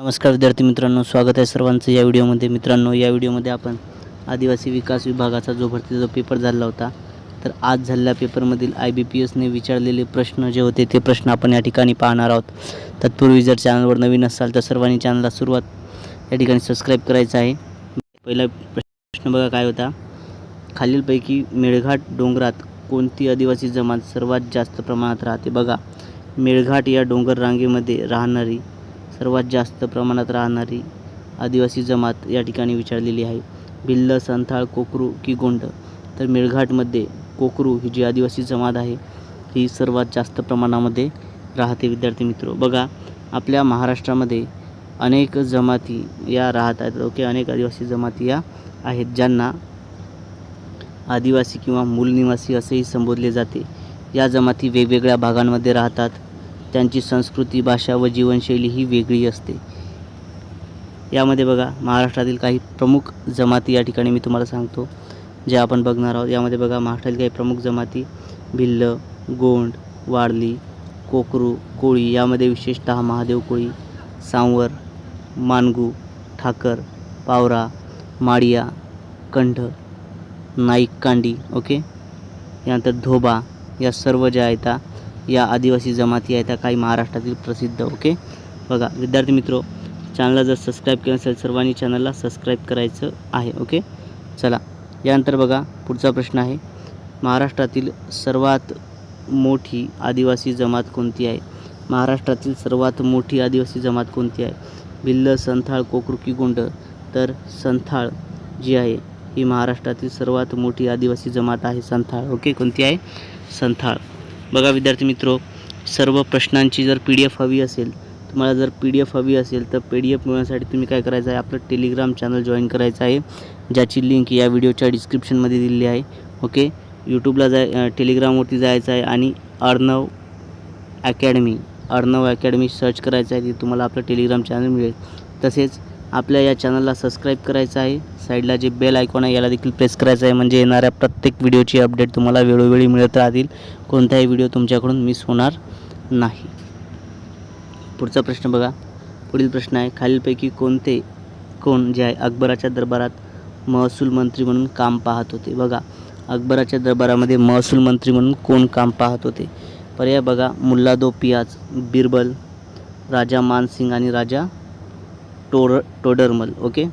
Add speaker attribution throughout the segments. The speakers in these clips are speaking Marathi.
Speaker 1: नमस्कार विद्यार्थी मित्रांनो स्वागत आहे सर्वांचं या व्हिडिओमध्ये. मित्रांनो या व्हिडिओमध्ये आपण आदिवासी विकास विभागाचा जो भरतीचा जो पेपर झाला होता तर आज झालेल्या पेपरमधील आय बी पी एसने विचारलेले प्रश्न जे होते ते प्रश्न आपण या ठिकाणी पाहणार आहोत. तत्पूर्वी जर चॅनलवर नवीन असाल तर सर्वांनी चॅनलला सुरुवात या ठिकाणी सबस्क्राईब करायचं आहे. पहिला प्रश्न बघा काय होता. खालीलपैकी मेळघाट डोंगरात कोणती आदिवासी जमात सर्वात जास्त प्रमाणात राहते? बघा मेळघाट या डोंगर रांगेमध्ये राहणारी सर्वात जास्त प्रमाणात राहणारी आदिवासी जमात या ठिकाणी विचारलेली आहे. भिल्ल संथाळ कोकरू की गोंड? तर मेळघाटमध्ये कोकरू ही जी आदिवासी जमात आहे ही सर्वात जास्त प्रमाणामध्ये राहते. विद्यार्थी मित्र बघा आपल्या महाराष्ट्रामध्ये अनेक जमाती या राहत आहेत. ओके अनेक आदिवासी जमाती या आहेत ज्यांना आदिवासी किंवा मूलनिवासी असेही संबोधले जाते. या जमाती वेगवेगळ्या भागांमध्ये राहतात. त्यांची संस्कृती भाषा व जीवनशैली ही वेगळी असते. यामध्ये बघा महाराष्ट्रातील काही प्रमुख जमाती या ठिकाणी मी तुम्हाला सांगतो जे आपण बघणार आहोत. यामध्ये बघा महाराष्ट्रातील काही प्रमुख जमाती भिल्ल गोंड वारली कोकरू कोळी यामध्ये विशेषतः महादेव कोळी सांवर मानगू ठाकर पावरा माडिया कंठ नाईक कांडी ओके? यानंतर धोबा या सर्व ज्या आहेत या आदिवासी जमाती आहेत त्या काही महाराष्ट्रातील प्रसिद्ध ओके बघा विद्यार्थी मित्रो चॅनलला जर सबस्क्राईब केलं असेल सर्वांनी चॅनलला सबस्क्राईब करायचं आहे ओके चला यानंतर बघा पुढचा प्रश्न आहे. महाराष्ट्रातील सर्वात मोठी आदिवासी जमात कोणती आहे? महाराष्ट्रातील सर्वात मोठी आदिवासी जमात कोणती आहे? भिल्ल संथाळ कोकरुकी गोंड? तर संथाळ जी आहे ही महाराष्ट्रातील सर्वात मोठी आदिवासी जमात आहे संथाळ ओके कोणती आहे? संथाळ. बघा विद्यार्थी मित्रो सर्व प्रश्नांची जर पी डी एफ हवी असेल तुम्हाला जर पी डी एफ हवी असेल तर पी डी एफ मिळवण्यासाठी तुम्ही काय करायचं आहे? आपलं टेलिग्राम चॅनल जॉईन करायचं आहे ज्याची लिंक या व्हिडिओच्या डिस्क्रिप्शनमध्ये दिलेली आहे. ओके यूट्यूबला जाय टेलिग्रामवरती जायचं आहे आणि Arnav academy Arnav academy search करायचं आहे तिथे तुम्हाला आपलं टेलिग्राम चॅनल मिळेल. तसेच आपल्या या चॅनलला सबस्क्राईब करायचं आहे. साईडला जे बेल आयकॉन आहे याला देखील प्रेस करायचं आहे. म्हणजे येणाऱ्या प्रत्येक व्हिडिओची अपडेट तुम्हाला वेळोवेळी मिळत राहतील. कोणताही व्हिडिओ तुमच्याकडून मिस होणार नाही. पुढचा प्रश्न बघा. पुढील प्रश्न आहे खालीलपैकी कोणते कोण जे आहे अकबराच्या दरबारात महसूल मंत्री म्हणून काम पाहत होते? बघा अकबराच्या दरबारामध्ये महसूल मंत्री म्हणून कोण काम पाहत होते? पर्याय बघा मुल्लादो पियाज बिरबल राजा मानसिंग आणि राजा टोर टोडरमल ओके?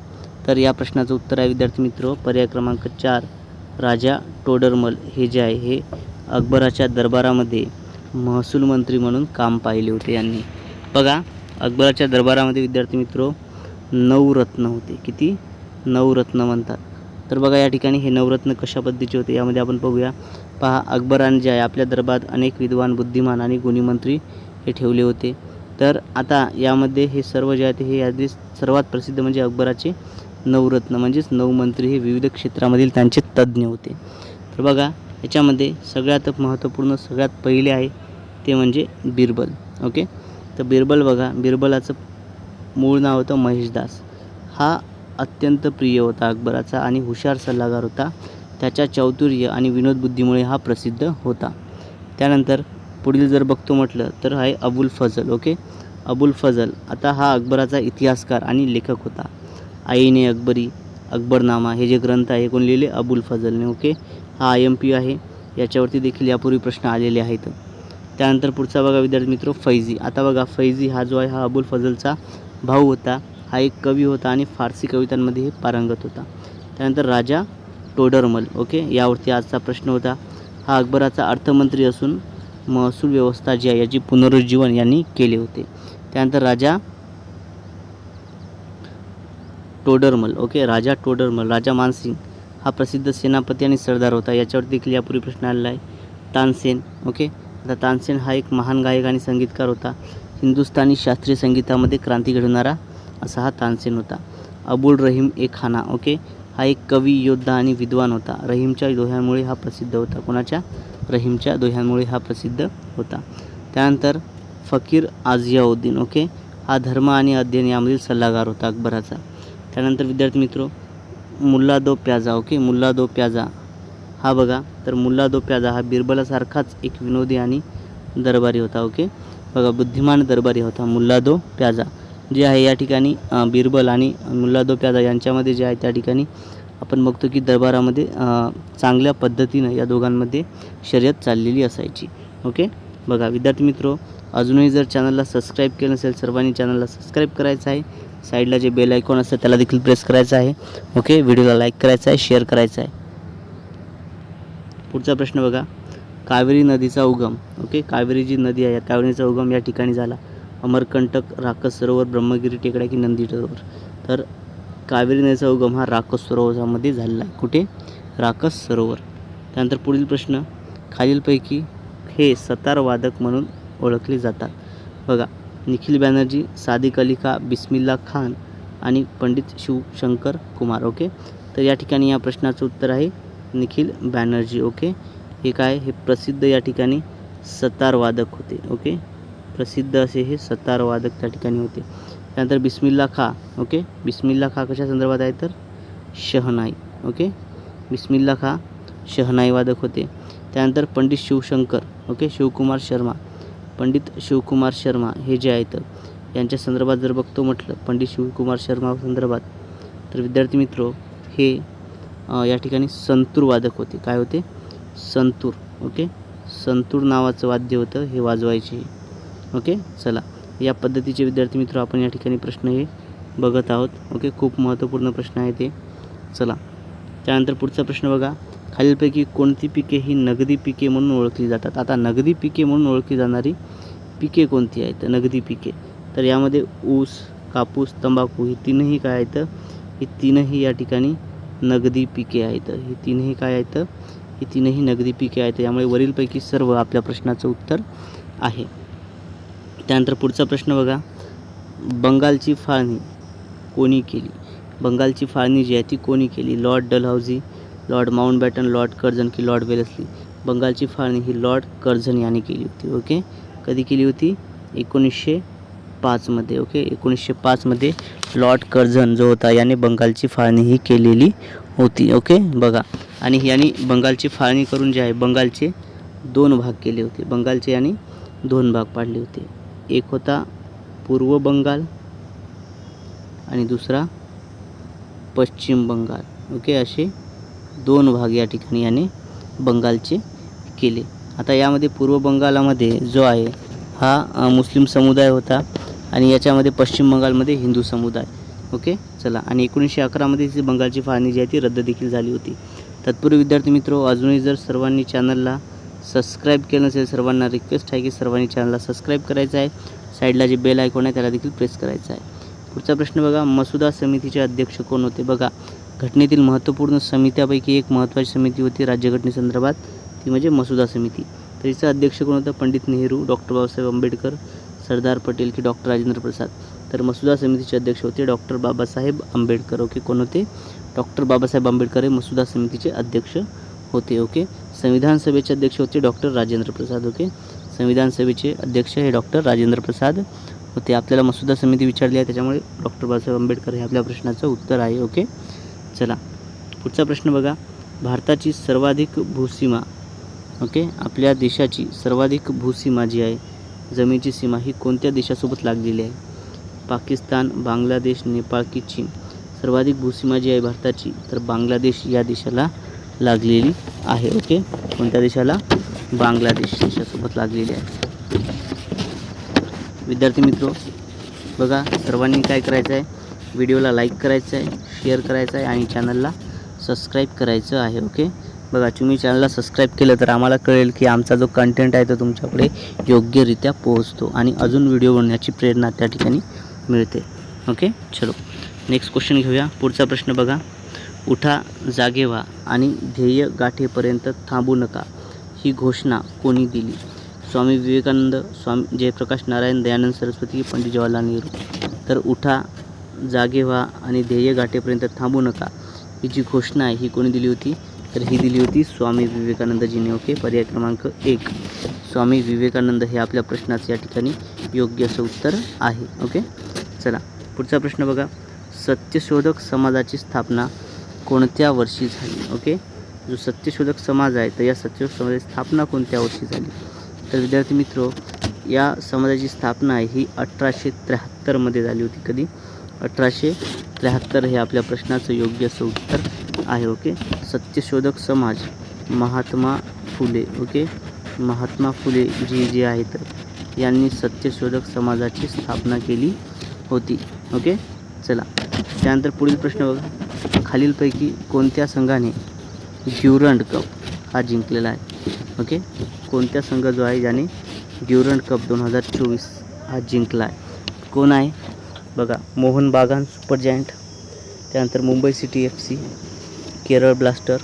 Speaker 1: तर या प्रश्नाचं उत्तर आहे विद्यार्थी मित्र पर्याय क्रमांक चार. राजा टोडरमल हे जे आहे हे अकबराच्या दरबारामध्ये महसूल मंत्री म्हणून काम पाहिले होते यांनी. बघा अकबराच्या दरबारामध्ये विद्यार्थी मित्र नवरत्न होते. किती? नवरत्न म्हणतात. तर बघा या ठिकाणी हे नवरत्न कशा पद्धतीचे होते यामध्ये आपण बघूया. पहा अकबराने जे आहे आपल्या दरबारात अनेक विद्वान बुद्धिमान आणि गुणीमंत्री हे ठेवले होते. तर आता यामध्ये हे सर्व जे आहेत हे यादी सर्वात प्रसिद्ध म्हणजे अकबराचे नवरत्न म्हणजेच नवमंत्री हे विविध क्षेत्रामधील त्यांचे तज्ज्ञ होते. तर बघा याच्यामध्ये सगळ्यात महत्त्वपूर्ण सगळ्यात पहिले आहे ते म्हणजे बिरबल ओके? तर बिरबल बघा बिरबलाचं मूळ नाव होतं महेशदास हा अत्यंत प्रिय होता अकबराचा आणि हुशार सल्लागार होता. त्याच्या चौतुर्य आणि विनोदबुद्धीमुळे हा प्रसिद्ध होता. त्यानंतर पुढील जर बघतो म्हटलं तर आहे अबुल फजल ओके? अबुल फजल आता हा अकबराचा इतिहासकार आणि लेखक होता. आईने अकबरी अकबरनामा हे जे ग्रंथ आहे कोण लिहिले? अबुल फजलने ओके? हा आय एम पी आहे. याच्यावरती देखील यापूर्वी प्रश्न आलेले आहेत. त्यानंतर पुढचा बघा विद्यार्थी मित्र फैजी. आता बघा फैजी हा जो आहे हा अबुल फजलचा भाऊ होता. हा एक कवी होता आणि फारसी कवितांमध्ये हे पारंगत होता. त्यानंतर राजा टोडरमल. ओके? यावरती आजचा प्रश्न होता. हा अकबराचा अर्थमंत्री असून महसूल व्यवस्था जी आहे याची पुनरुज्जीवन यांनी केले होते. त्यानंतर राजा टोडरमल ओके? राजा टोडरमल राजा मानसिंग. हा प्रसिद्ध सेनापती आणि सरदार होता. याच्यावर देखील यापूर्वी प्रश्न आलेला आहे. तानसेन ओके? आता तानसेन हा एक महान गायक आणि संगीतकार होता. हिंदुस्थानी शास्त्रीय संगीतामध्ये क्रांती घडवणारा असा हा तानसेन होता. अबुल रहीम ए खाना ओके? हा एक कवी योद्धा आणि विद्वान होता. रहीमच्या दोह्यांमुळे हा प्रसिद्ध होता. कोणाच्या? रहीमच्या दोह्यांमुळे हा प्रसिद्ध होता. त्यानंतर फकीर आझियाउद्दीन ओके? हा धर्म आणि अध्ययन यामधील सल्लागार होता अकबराचा. त्यानंतर विद्यार्थी मित्र मुल्ला दो प्याजा ओके? मुल्ला दो प्याजा. हा बघा तर मुल्ला दो प्याजा हा बिरबलासारखाच एक विनोदी आणि दरबारी होता ओके? बघा बुद्धिमान दरबारी होता मुल्ला दो प्याजा. जे आहे या ठिकाणी बिरबल आणि मुल्लादो प्याजा यांच्यामध्ये जे आहे त्या ठिकाणी आपण बघतो की दरबारामध्ये चांगल्या पद्धतीनं या दोघांमध्ये शर्यत चाललेली असायची ओके? बघा विद्यार्थी मित्रो अजूनही जर चॅनलला सबस्क्राईब केलं नसेल सर्वांनी चॅनलला सबस्क्राईब करायचं आहे. साईडला जे बेल आयकॉन असतं त्याला देखील प्रेस करायचं आहे. ओके व्हिडिओला लाईक करायचा आहे शेअर करायचं आहे. पुढचा प्रश्न बघा. कावेरी नदीचा उगम. ओके कावेरी जी नदी आहे या कावेरीचा उगम या ठिकाणी झाला. अमरकंटक राकस सरोवर ब्रह्मगिरी टेकड्या की नंदी सरोवर. तर कावेरी नदीचा उगम हा राकस सरोवरामध्ये झालेला आहे. कुठे? राकस सरोवर. त्यानंतर पुढील प्रश्न. खालीलपैकी हे सतार वादक म्हणून ओळखले जातात. बघा. निखिल बॅनर्जी सादिक अली खा बिस्मिल्ला खान आणि पंडित शिवशंकर कुमार ओके? तर या ठिकाणी या प्रश्नाचं उत्तर आहे निखिल बॅनर्जी ओके? हे काय? हे प्रसिद्ध या ठिकाणी सतारवादक होते ओके? प्रसिद्ध असे हे सतारवादक त्या ठिकाणी होते. त्यानंतर बिस्मिल्ला खा ओके? बिस्मिल्ला खा कशा संदर्भात आहे तर? शहनाई ओके? बिस्मिल्ला खा शहनाई वादक होते. त्यानंतर पंडित शिवशंकर ओके? शिवकुमार शर्मा. पंडित शिवकुमार शर्मा हे जे आहेत यांच्या संदर्भात जर बघतो म्हटलं पंडित शिवकुमार शर्मा संदर्भात तर विद्यार्थी मित्रो हे या ठिकाणी संतूर वादक होते. काय होते? संतूर. ओके? संतूर नावाचं वाद्य होतं हे वाजवायचे. ओके? चला. या पद्धतीचे विद्यार्थी मित्र आपण या ठिकाणी प्रश्न हे बघत आहोत. ओके? खूप महत्त्वपूर्ण प्रश्न आहे ते. चला. त्यानंतर पुढचा प्रश्न बघा. खालीलपैकी कोणती पिके ही नगदी पिके म्हणून ओळखली जातात? आता नगदी पिके म्हणून ओळखली जाणारी पिके कोणती आहेत? नगदी पिके. तर यामध्ये ऊस कापूस तंबाखू ही तीनही काय आहेत? ही तीनही या ठिकाणी नगदी पिके आहेत. ही तीनही काय आहेत? ही तीनही नगदी पिके आहेत. यामुळे वरीलपैकी सर्व आपल्या प्रश्नाचं उत्तर आहे. त्यानंतर पुढचा प्रश्न बघा. बंगालची फाळणी कोणी केली? बंगालची फाळणी जी आहे ती कोणी केली? Lord Dalhousie Lord Mountbatten Lord Curzon की लॉर्ड वेलसली. बंगालची फाळणी ही लॉर्ड कर्झन यांनी केली होती ओके? कधी केली होती? एकोणीसशे पाचमध्ये ओके? एकोणीसशे पाचमध्ये लॉर्ड कर्झन जो होता याने बंगालची फाळणी ही केलेली होती ओके? बघा. आणि यांनी बंगालची फाळणी करून जे आहे बंगालचे दोन भाग केले होते. बंगालचे यांनी दोन भाग पाडले होते. एक होता पूर्व बंगाल आणि दुसरा पश्चिम बंगाल. ओके असे दोन भाग या ठिकाणी याने बंगालचे केले. आता यामध्ये पूर्व बंगालामध्ये जो आहे हा मुस्लिम समुदाय होता आणि याच्यामध्ये पश्चिम बंगालमध्ये हिंदू समुदाय. ओके चला. आणि एकोणीसशे अकरामध्ये जी बंगालची फाळणी जी आहे ती रद्द देखील झाली होती. तत्पूर्वी विद्यार्थी मित्रो अजूनही जर सर्वांनी चॅनलला सबस्क्राईब केलं नसेल सर्वांना रिक्वेस्ट आहे की सर्वांनी चॅनलला सबस्क्राईब करायचं आहे. साईडला जे बेल आयकॉन आहे त्याला देखील प्रेस करायचं आहे. पुढचा प्रश्न बघा मसुदा समितीचे अध्यक्ष कोण होते? बघा घटनेतील महत्त्वपूर्ण समित्यापैकी एक महत्त्वाची समिती होती राज्यघटनेसंदर्भात ती म्हणजे मसुदा समिती. तर हिचा अध्यक्ष कोण होता? पंडित नेहरू डॉक्टर बाबासाहेब आंबेडकर सरदार पटेल की डॉक्टर राजेंद्र प्रसाद. तर मसुदा समितीचे अध्यक्ष होते डॉक्टर बाबासाहेब आंबेडकर ओके? कोण होते? डॉक्टर बाबासाहेब आंबेडकर हे मसुदा समितीचे अध्यक्ष होते ओके? संविधान सभेचे अध्यक्ष होते डॉक्टर राजेंद्र प्रसाद ओके? संविधान सभेचे अध्यक्ष हे डॉक्टर राजेंद्र प्रसाद ते आपल्याला मसुदा समिती विचारली आहे त्याच्यामुळे डॉक्टर बाबासाहेब आंबेडकर हे आपल्या प्रश्नाचं उत्तर आहे ओके? चला पुढचा प्रश्न बघा. भारताची सर्वाधिक भूसीमा ओके? आपल्या देशाची सर्वाधिक भूसीमा जी आहे जमिनीची सीमा ही कोणत्या देशासोबत लागलेली आहे? पाकिस्तान बांगलादेश नेपाळ की चीन? सर्वाधिक भूसीमा जी आहे भारताची तर बांगलादेश या देशाला लागलेली आहे ओके? कोणत्या देशाला? बांगलादेश देशासोबत लागलेली आहे. विद्यार्थी मित्रो बघा सर्वांनी काय करायचं आहे व्हिडिओला लाईक करायचं आहे शेअर करायचं आहे आणि चॅनलला सबस्क्राईब करायचं आहे ओके बघा तुम्ही चॅनलला सबस्क्राईब केलं तर आम्हाला कळेल की आमचा जो कंटेंट आहे तो तुमच्याकडे योग्यरित्या पोहोचतो आणि अजून व्हिडिओ बनवण्याची प्रेरणा त्या ठिकाणी मिळते ओके चलो नेक्स्ट क्वेश्चन घेऊया. पुढचा प्रश्न बघा. उठा जागे व्हा आणि ध्येय गाठेपर्यंत थांबू नका. ही घोषणा कोणी दिली? स्वामी विवेकानंद स्वामी जयप्रकाश नारायण दयानंद सरस्वती पंडित जवाहरलाल नेहरू. तर उठा जागे व्हा आणि ध्येय गाठेपर्यंत थांबू नका. ही जी घोषणा आहे ही कोणी दिली होती? तर ही दिली होती स्वामी विवेकानंदजीने. ओके? पर्याय क्रमांक एक. स्वामी विवेकानंद हे आपल्या प्रश्नाचं या ठिकाणी योग्य असं उत्तर आहे. ओके? चला पुढचा प्रश्न बघा. सत्यशोधक समाजाची स्थापना कोणत्या वर्षी झाली? ओके? जो सत्यशोधक समाज आहे तर या सत्यशोधक समाजाची स्थापना कोणत्या वर्षी झाली? तर विद्यार्थी मित्रो या समाजाची स्थापना ही अठराशे त्र्याहत्तरमध्ये झाली होती कधी? अठराशे त्र्याहत्तर हे आपल्या प्रश्नाचं योग्य असं उत्तर आहे ओके? सत्यशोधक समाज महात्मा फुले ओके? महात्मा फुले जी जे आहेत यांनी सत्यशोधक समाजाची स्थापना केली होती ओके? चला त्यानंतर पुढील प्रश्न बघा. खालीलपैकी कोणत्या संघाने ड्युरंड कप हा जिंकलेला आहे ओके? कोणत्या संघ जो आहे ज्याने ड्युरंट कप दोन हजार चोवीस हा जिंकला आहे कोण आहे? बघा मोहन बागान सुपर जायंट त्यानंतर Mumbai city F C Kerala blaster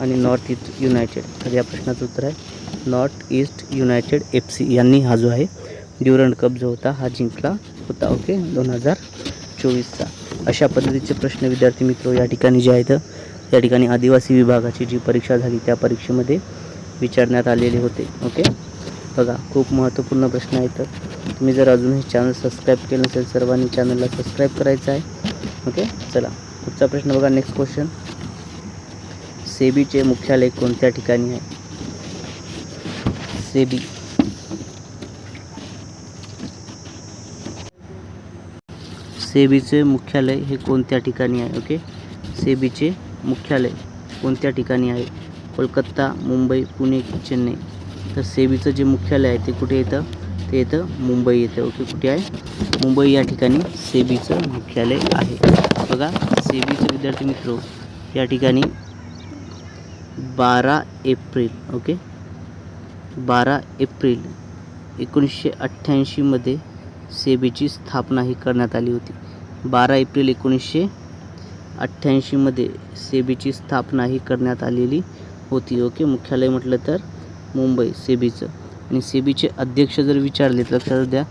Speaker 1: आणि नॉर्थ ईस्ट युनायटेड. तर या प्रश्नाचं उत्तर आहे north east united F C यांनी हा जो आहे ड्युरंट कप जो होता हा जिंकला होता ओके दोन हजार चोवीसचा. अशा पद्धतीचे प्रश्न विद्यार्थी मित्र या ठिकाणी जे आहेत या ठिकाणी आदिवासी विभागाची जी परीक्षा झाली त्या परीक्षेमध्ये विचारण्यात आलेले होते. ओके बघा खूप महत्त्वपूर्ण प्रश्न आहेत. तुम्ही जर अजूनही चॅनल सबस्क्राईब केलं नसेल सर्वांनी चॅनलला सबस्क्राईब करायचं आहे. ओके चला पुढचा प्रश्न बघा नेक्स्ट क्वेश्चन सेबीचे मुख्यालय कोणत्या ठिकाणी आहे? सेबी. सेबीचे मुख्यालय हे कोणत्या ठिकाणी आहे? ओके सेबीचे मुख्यालय कोणत्या ठिकाणी आहे? कोलकाता मुंबई पुणे चेन्नई. तर सेबीचं जे मुख्यालय आहे ते कुठे येतं? ते येतं मुंबई येतं. ओके कुठे आहे? मुंबई या ठिकाणी सेबीचं मुख्यालय आहे. बघा सेबीचे विद्यार्थी मित्र या ठिकाणी बारा एप्रिल ओके बारा एप्रिल एकोणीसशे अठ्ठ्याऐंशीमध्ये सेबीची स्थापना ही करण्यात आली होती. बारा एप्रिल एकोणीसशे अठ्ठ्याऐंशीमध्ये सेबीची स्थापना ही करण्यात आलेली होती ओके? मुख्यालय म्हटलं तर मुंबई सेबीचं. आणि सेबीचे अध्यक्ष जर विचारले तर लक्षात द्या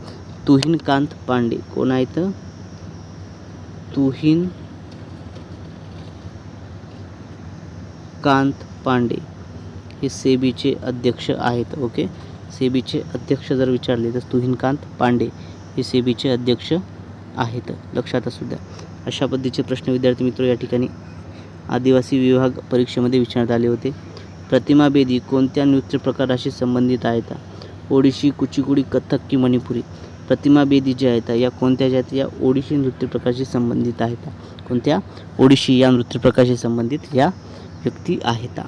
Speaker 1: तुहिनकांत पांडे. कोण आहेत तुहिन कांत पांडे. हे सेबीचे अध्यक्ष आहेत ओके? सेबीचे अध्यक्ष जर विचारले तर तुहिनकांत पांडे हे सेबीचे अध्यक्ष आहेत लक्षात असू द्या. अशा पद्धतीचे प्रश्न विद्यार्थी मित्र या ठिकाणी आदिवासी विभाग परीक्षेमध्ये विचारण्यात आले होते. प्रतिमा बेदी कोणत्या नृत्य प्रकाराशी संबंधित आहेत? ओडिशी कुचिपुडी कथक की मणिपुरी? प्रतिमा बेदी जे आहेत या कोणत्या ज्या आहेत? या ओडिशी नृत्य प्रकाराशी संबंधित आहेत. कोणत्या? ओडिशी या नृत्य प्रकाराशी संबंधित या व्यक्ती आहेत.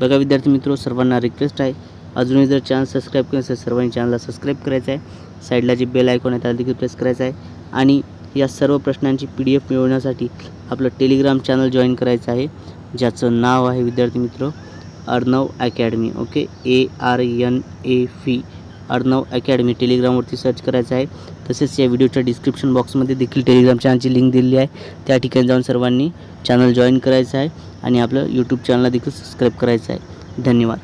Speaker 1: बघा विद्यार्थी मित्र सर्वांना रिक्वेस्ट आहे. अजूनही जर चॅनल सबस्क्राईब केलं असेल सर्वांनी चॅनलला सबस्क्राईब करायचं आहे. साईडला जे बेल आयकॉन आहे त्याला देखील प्रेस करायचं आहे. आणि या सर्व प्रश्नांची पी डी एफ मिळवण्यासाठी आपलं टेलिग्राम चॅनल जॉईन करायचं आहे ज्याचं नाव आहे विद्यार्थी मित्र Arnav academy okay? A R N A V Arnav academy. टेलिग्रामवरती search करायचं आहे. तसेच या व्हिडिओच्या डिस्क्रिप्शन बॉक्समध्ये देखील टेलिग्राम चॅनलची लिंक दिलेली आहे. त्या ठिकाणी जाऊन सर्वांनी चॅनल जॉईन करायचं आहे. आणि आपलं यूट्यूब चॅनलला देखील सबस्क्राईब करायचं आहे. धन्यवाद.